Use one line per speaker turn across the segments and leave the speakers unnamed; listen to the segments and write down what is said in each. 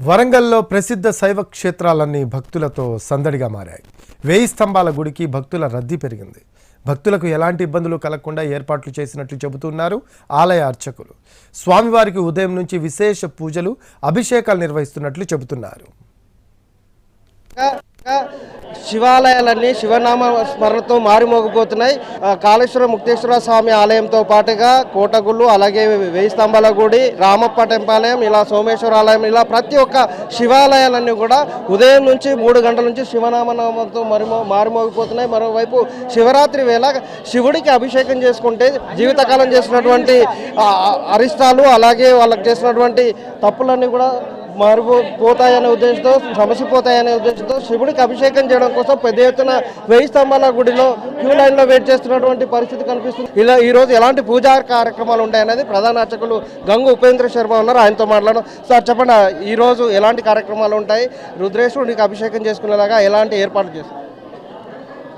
వరంగల్లో ప్రసిద్ధ శైవ క్షేత్రాలన్నీ భక్తులతో సందడిగా మారాయి. వేయి స్తంభాల గుడికి భక్తుల రద్దీ పెరిగింది. భక్తులకు ఎలాంటి ఇబ్బందులు కలగకుండా ఏర్పాట్లు చేసినట్లు చెబుతున్నారు ఆలయ అర్చకులు. స్వామివారికి ఉదయం నుంచి విశేష పూజలు అభిషేకాలు నిర్వహిస్తున్నట్లు చెబుతున్నారు.
శివాలయాలన్నీ శివనామ స్మరణతో మారిమోగిపోతున్నాయి. కాళేశ్వర ముక్తేశ్వర స్వామి ఆలయంతో పాటుగా కోటగుళ్ళు అలాగే వేయి స్తంభాల గుడి రామప్ప టెంపాలయం ఇలా సోమేశ్వర ఆలయం ఇలా ప్రతి ఒక్క శివాలయాలన్నీ కూడా ఉదయం నుంచి మూడు గంటల నుంచి శివనామనామంతో మరిమో మారిమోగిపోతున్నాయి. మరోవైపు శివరాత్రి వేళ శివుడికి అభిషేకం చేసుకుంటే జీవితకాలం చేసినటువంటి అరిష్టాలు అలాగే వాళ్ళకి చేసినటువంటి తప్పులన్నీ కూడా మారిపో పోతాయనే ఉద్దేశంతో సమసిపోతాయనే ఉద్దేశంతో శివుడికి అభిషేకం చేయడం కోసం పెద్ద ఎత్తున వెయ్యి స్తంభాల గుడిలో క్యూ లైన్లో వెయిట్ చేస్తున్నటువంటి పరిస్థితి కనిపిస్తుంది. ఇలా ఈ రోజు ఎలాంటి పూజా కార్యక్రమాలు ఉంటాయనేది ప్రధాన అర్చకులు గంగు ఉపేంద్ర శర్మ ఉన్నారు. ఆయనతో మాట్లాడడం సార్ చెప్పండి ఈ రోజు ఎలాంటి కార్యక్రమాలు ఉంటాయి? రుద్రేశ్వరుడికి అభిషేకం చేసుకునేలాగా ఎలాంటి ఏర్పాట్లు చేస్తారు?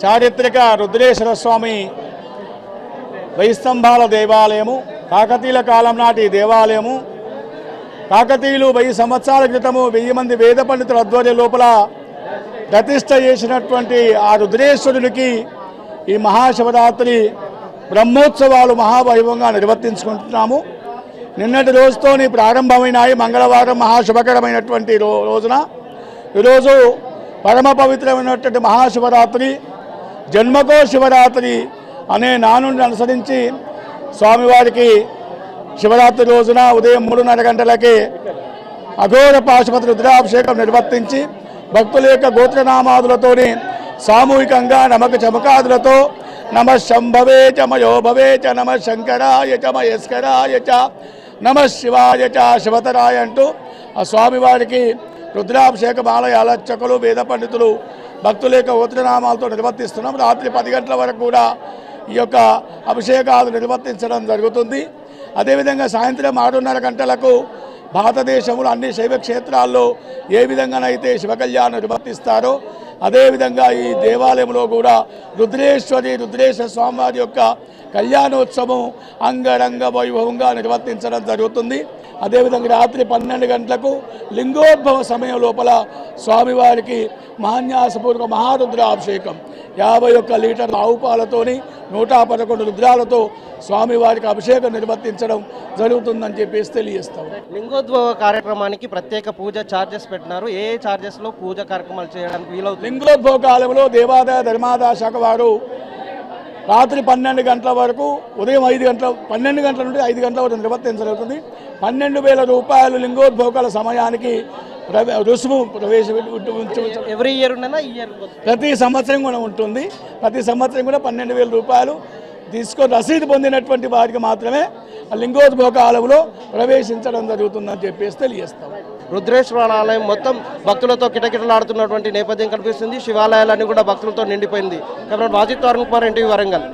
చారిత్రక రుద్రేశ్వర స్వామి వైస్తంభాల దేవాలయము కాకతీయుల కాలం నాటి దేవాలయము కాకతీయులు వెయ్యి సంవత్సరాల క్రితము వెయ్యి మంది వేద పండితుల ఆధ్వర్య లోపల ప్రతిష్ట చేసినటువంటి ఆ రుద్రేశ్వరునికి ఈ మహాశివరాత్రి బ్రహ్మోత్సవాలు మహావైభవంగా నిర్వర్తించుకుంటున్నాము. నిన్నటి రోజుతోని ప్రారంభమైనాయి మంగళవారం మహాశుభకరమైనటువంటి రో రోజున. ఈరోజు పరమ పవిత్రమైనటువంటి మహాశివరాత్రి జన్మకో శివరాత్రి అనే నానుని అనుసరించి స్వామివారికి శివరాత్రి రోజున ఉదయం మూడున్నర గంటలకి అఘోర పాశుపతి రుద్రాభిషేకం నిర్వర్తించి భక్తుల యొక్క గోత్రనామాదులతోని సామూహికంగా నమక చమకాదులతో నమ శంభవే చ మయో భవే చ నమ శంకరాయ చ మయస్కరాయ చ నమ శివాయ చ శివతరాయ అంటూ ఆ స్వామివారికి రుద్రాభిషేకం ఆలయ ఆలోచకులు వేద పండితులు భక్తుల యొక్క గోత్రనామాలతో నిర్వర్తిస్తున్నాం. రాత్రి పది గంటల వరకు కూడా ఈ యొక్క అభిషేకాలు నిర్వర్తించడం జరుగుతుంది. అదేవిధంగా సాయంత్రం ఆరున్నర గంటలకు భారతదేశంలో అన్ని శైవ క్షేత్రాల్లో ఏ విధంగానైతే శివ కళ్యాణం నిర్వర్తిస్తారో అదేవిధంగా ఈ దేవాలయంలో కూడా రుద్రేశ్వరి రుద్రేశ్వర స్వామివారి యొక్క కళ్యాణోత్సవం అంగరంగ వైభవంగా నిర్వర్తించడం జరుగుతుంది. అదేవిధంగా రాత్రి పన్నెండు గంటలకు లింగోద్భవ సమయం లోపల స్వామివారికి మహాన్యాసపూర్వక మహారుద్రాభిషేకం. యాభై ఒక్క లీటర్ ఆవు పాలతోని నూట పదకొండు రుద్రాలతో స్వామివారికి అభిషేకం నిర్వర్తించడం జరుగుతుందని చెప్పేసి తెలియజేస్తాం.
లింగోద్భవ కార్యక్రమానికి ప్రత్యేక పూజ ఛార్జెస్ పెట్టినారు. ఏ ఛార్జెస్లో పూజ కార్యక్రమాలు చేయడానికి వీలవుతుంది?
లింగోద్భవ కాలంలో దేవాదాయ ధర్మాదాయ శాఖ వారు రాత్రి పన్నెండు గంటల వరకు ఉదయం ఐదు గంటల పన్నెండు గంటల నుండి ఐదు గంటల వరకు నిర్వర్తించగలుగుతుంది పన్నెండు వేల రూపాయలు లింగోద్భోగాల సమయానికి రుసుము ప్రవేశపెట్టి
ఎవ్రీ ఇయర్ ఉండేనా ఇయర్
ప్రతి సంవత్సరం కూడా ఉంటుంది. ప్రతి సంవత్సరం కూడా పన్నెండు వేల రూపాయలు తీసుకొని రసీదు పొందినటువంటి వారికి మాత్రమే ఆ లింగోద్భోగాలలో ప్రవేశించడం జరుగుతుందని చెప్పేసి తెలియజేస్తాం.
రుద్రేశ్వర ఆలయం మొత్తం భక్తులతో కిటకిటలాడుతున్నటువంటి నేపథ్యం కనిపిస్తుంది. శివాలయాలన్నీ కూడా భక్తులతో నిండిపోయింది. కాబట్టి వాజిత్ వరుణ్ కుమార్ ఎన్టీవీ వరంగల్.